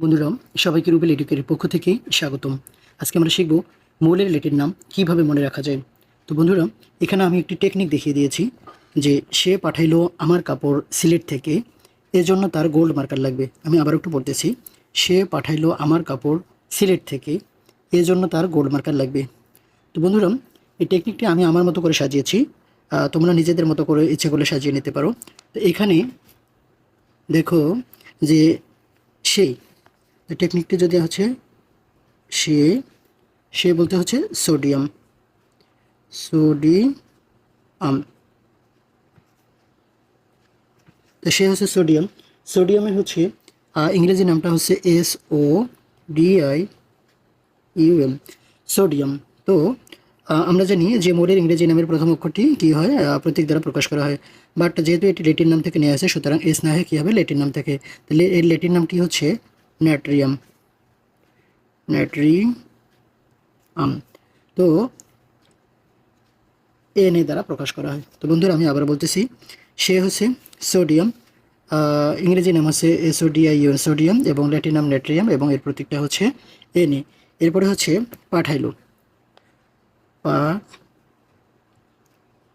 বন্ধুরা সবাইকে রুবেল এডুকেটের পক্ষ থেকে স্বাগতম। আজকে আমরা শিখব মৌলের লেটের নাম কীভাবে মনে রাখা যায়। তো বন্ধুরা এখানে আমি একটি টেকনিক দেখিয়ে দিয়েছি যে সে পাঠাইলো আমার কাপড় সিলেট থেকে, এজন্য তার গোল্ড মার্কার লাগবে। আমি আবার একটু বলতেছি, সে পাঠাইলো আমার কাপড় সিলেট থেকে, এজন্য তার গোল্ড মার্কার লাগবে। তো বন্ধুরা এই টেকনিকটি আমি আমার মতো করে সাজিয়েছি তোমরা নিজেদের মতো করে ইচ্ছে করলে সাজিয়ে নিতে পারো। তো এখানে দেখো যে সেই টেকনিকটি যদি হচ্ছে, সে সে বলতে হচ্ছে সোডিয়াম সোডিয়াম তো সে হচ্ছে সোডিয়াম সোডিয়ামের হচ্ছে ইংরেজি নামটা হচ্ছে S O D I U M sodium তো আমরা জানি যে মোড়ের ইংরেজি নামের প্রথম অক্ষরটি কী হয় প্রতীক দ্বারা প্রকাশ করা হয়। বাট যেহেতু এটি লেটিন নাম থেকে নিয়ে আসে সুতরাং এস না হয় কী হবে লেটিন নাম থেকে? এর লেটিন নামটি হচ্ছে? ন্যাট্রিয়াম ন্যাট্রিয়াম তো এন এ দ্বারা প্রকাশ করা হয়। তো বন্ধুরা, আমি আবার বলতেছি, সে হচ্ছে সোডিয়াম। ইংরেজি নাম হচ্ছে S O D I sodium এবং ল্যাটিন নাম ন্যাট্রিয়াম এবং এর প্রতীকটা হচ্ছে এন এ এরপরে হচ্ছে পাঠাইলো।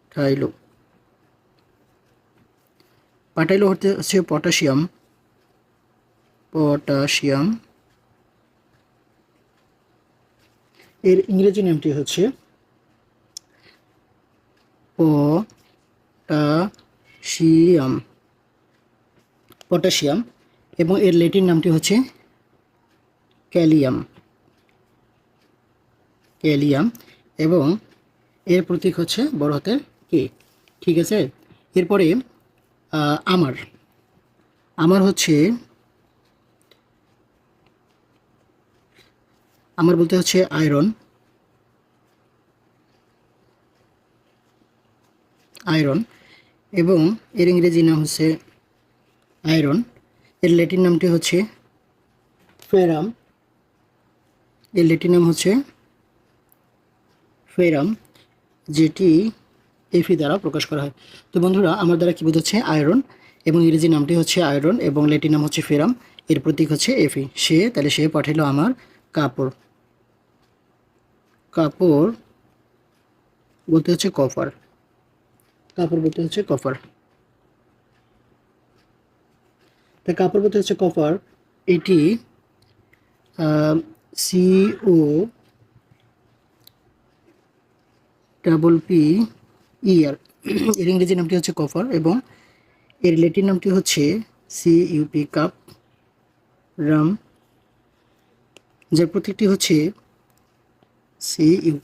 পাঠাইলো। পাঠাইলো হচ্ছে পটাশিয়াম। পটাশিয়াম। এর ইংরেজি নামটি হচ্ছে পটাশিয়াম। পটাশিয়াম। এবং এর লেটিন নামটি হচ্ছে ক্যালিয়াম। ক্যালিয়াম। এবং এর প্রতীক হচ্ছে বড় হাতের কে। ঠিক আছে? এরপরে আমার। আমার হচ্ছে আমার বলতে হচ্ছে আয়রন। আয়রন। এবং এর ইংরেজি নাম হচ্ছে আয়রন। এর ল্যাটিন নামটি হচ্ছে ফেরাম। এর ল্যাটিন নাম হচ্ছে ফেরাম, যেটি এফি দ্বারা প্রকাশ করা হয়। তো বন্ধুরা, আমার দ্বারা কী বোঝাচ্ছে? আয়রন। এবং ইংরেজি নামটি হচ্ছে আয়রন এবং ল্যাটিন নাম হচ্ছে ফেরাম। এর প্রতীক হচ্ছে এফি সে, তাহলে সে পাঠালো আমার কাপড়। কাপড় বলতে হচ্ছে কফার। কাপড় বলতে হচ্ছে কফার। তা কাপড় বলতে হচ্ছে কফার। এটি সিও ডাবল পি ইয়ার এর ইংরেজি নামটি হচ্ছে কফার এবং এর লেটিন নামটি হচ্ছে সি ইউপি কাপ রাম যার প্রতীকটি হচ্ছে সি ইউ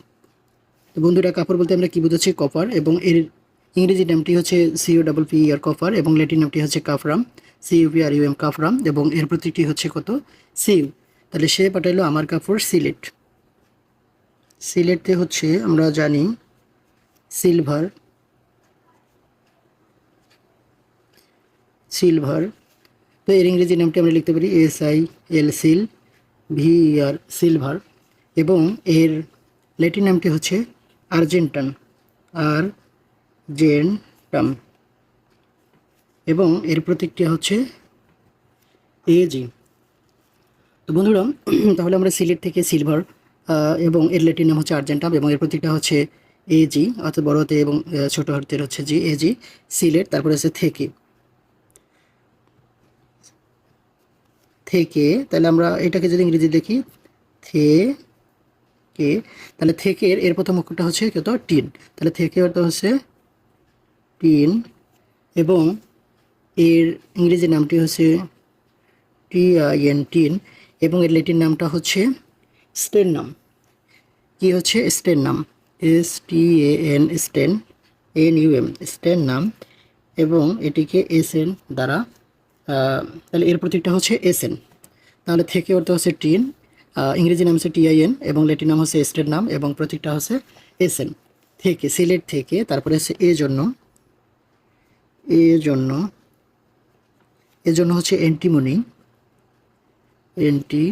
তো বন্ধুরা, কাপড় বলতে আমরা কী বোঝাচ্ছি? কপার। এবং এর ইংরেজি নামটি হচ্ছে C O double P R copper. এবং ল্যাটিন নামটি হচ্ছে cuprum. C U P R U M cuprum. এবং এর প্রতীকটি হচ্ছে কত? সিউ তাহলে সে পাঠাইলো আমার কাপড় সিলেট। সিলেটে হচ্ছে, আমরা জানি, সিলভার। সিলভার। তো এর ইংরেজি নামটি আমরা লিখতে পারি S I L sil V R silver. এবং এর ল্যাটিন নামটি হচ্ছে আর্জেন্টান আর জেন্টাম এবং এর প্রতীকটি হচ্ছে এজি তো বন্ধুরা, তাহলে আমরা সিলেট থেকে সিলভার এবং এর ল্যাটিন নাম হচ্ছে আর্জেন্টাম এবং এর প্রতীকটা হচ্ছে এজি অর্থাৎ বড় হাতে এবং ছোটো ছোট হাতের হচ্ছে জি এজি সিলেট, তারপরে হচ্ছে থেকে। থেকে, তাহলে আমরা এটাকে যদি ইংরেজি দেখি, থে কে? তাহলে থেকে এর- প্রথম অক্ষরটা হচ্ছে কত টিন। তাহলে থেকে অর্থ হচ্ছে টিন এবং এর ইংরেজি নামটি হচ্ছে টি আই এন টিন এবং এর লেটিন নামটা হচ্ছে স্টেন নাম। কি হচ্ছে? Stannum. S T A N stan N U M stannum এবং এটিকে এস এন দ্বারা তাহলে এর প্রতীকটা হচ্ছে এস এন তাহলে থেকে অর্থ হচ্ছে টিন ইংরেজি নাম হচ্ছে টিআইএন এবং ল্যাটিন নাম হচ্ছে স্টেট নাম এবং প্রতীকটা হচ্ছে এস এন থেকে, সিলেট থেকে, তারপরে হচ্ছে এ জন্য এ জন্য এর জন্য হচ্ছে অ্যান্টিমনি অ্যান্টি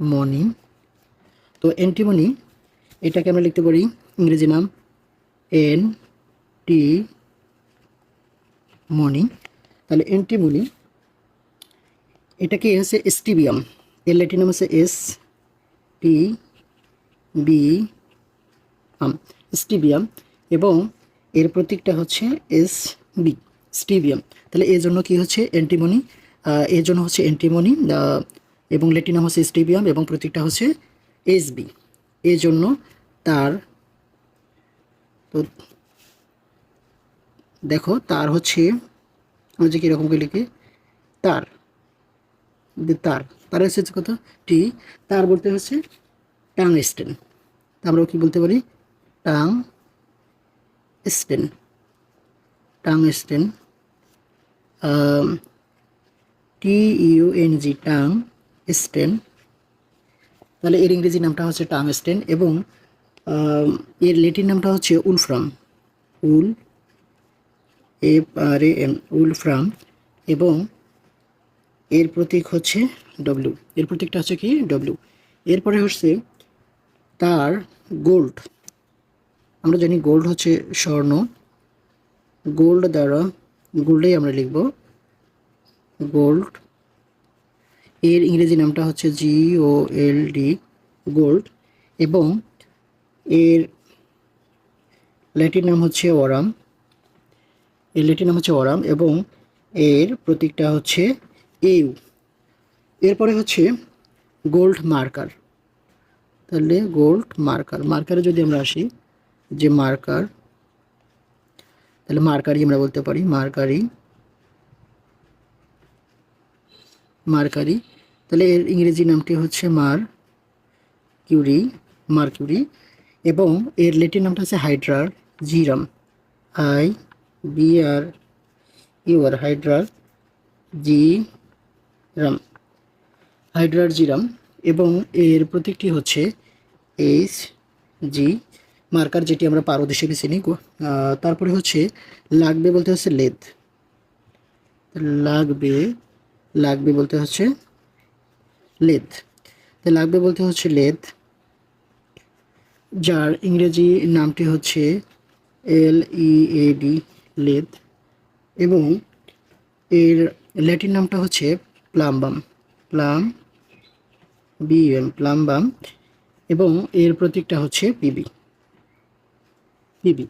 মনি তো অ্যান্টিমনি এটাকে আমরা লিখতে পারি ইংরেজি নাম এন টি মনি তাহলে অ্যান্টিমনি এটা কি হচ্ছে স্টিবিয়াম। এর ল্যাটিন হচ্ছে এস টি বি আম, স্টিবিয়াম, এবং এর প্রতীকটা হচ্ছে এস বি, স্টিবিয়াম। তাহলে এর জন্য কি হচ্ছে? অ্যান্টিমনি এর জন্য হচ্ছে অ্যান্টিমনি এবং ল্যাটিন নাম হচ্ছে স্টিবিয়াম এবং প্রতীকটা হচ্ছে এস বি। এর জন্য তার দেখো, তার হচ্ছে আমরা যে কীরকম করে লিখি, তার। তার তার হচ্ছে কত টি, তার বলতে হচ্ছে টাং স্টেন আমরা কি বলতে পারি? Tungsten. Tungsten T U N G tungsten. তাহলে এর ইংরেজি নামটা হচ্ছে টাং স্টেন এবং এর লেটিন নামটা হচ্ছে wolfram. Ul F R, A, M, wolfram এবং এর প্রতীক হচ্ছে ডব্লিউ এর প্রতীকটা হচ্ছে কি? ডব্লিউ এরপরে হচ্ছে তার গোল্ড আমরা জানি গোল্ড হচ্ছে স্বর্ণ। গোল্ড দ্বারা গোল্ডেই আমরা লিখব। গোল্ড এর ইংরেজি নামটা হচ্ছে জি ও এল ডি গোল্ড এবং এর ল্যাটিন নাম হচ্ছে ওরাম এর ল্যাটিন নাম হচ্ছে ওরাম এবং এর প্রতীকটা হচ্ছে ইউ। এরপরে হচ্ছে গোল্ড মার্কার। তাহলে গোল্ড মার্কার। মার্কারে যদি আমরা আসি, যে মার্কার, তাহলে মার্কারি আমরা বলতে পারি, মার্কারি মার্কারি। তাহলে এর ইংরেজি নামটি হচ্ছে মার কিউরি মার্কিউরি এবং এর লেটিন নামটা হচ্ছে hydrargyrum. I B R ইউর hydrargyrum hydrargyrum এবং এর প্রতীকটি হচ্ছে এইচ জি মার্কার যেটি আমরা পারদ হিসেবে চিনি তারপরে হচ্ছে লাগবে বলতে হচ্ছে লেদ লাগবে লাগবে বলতে হচ্ছে লেদ তো লাগবে বলতে হচ্ছে লেদ যার ইংরেজি নামটি হচ্ছে এল ই এ ডি লেদ এবং এর ল্যাটিন নামটা হচ্ছে প্লাম্বাম। Plum BM plumbum. এবং এর প্রতীকটা হচ্ছে পিবি পিবি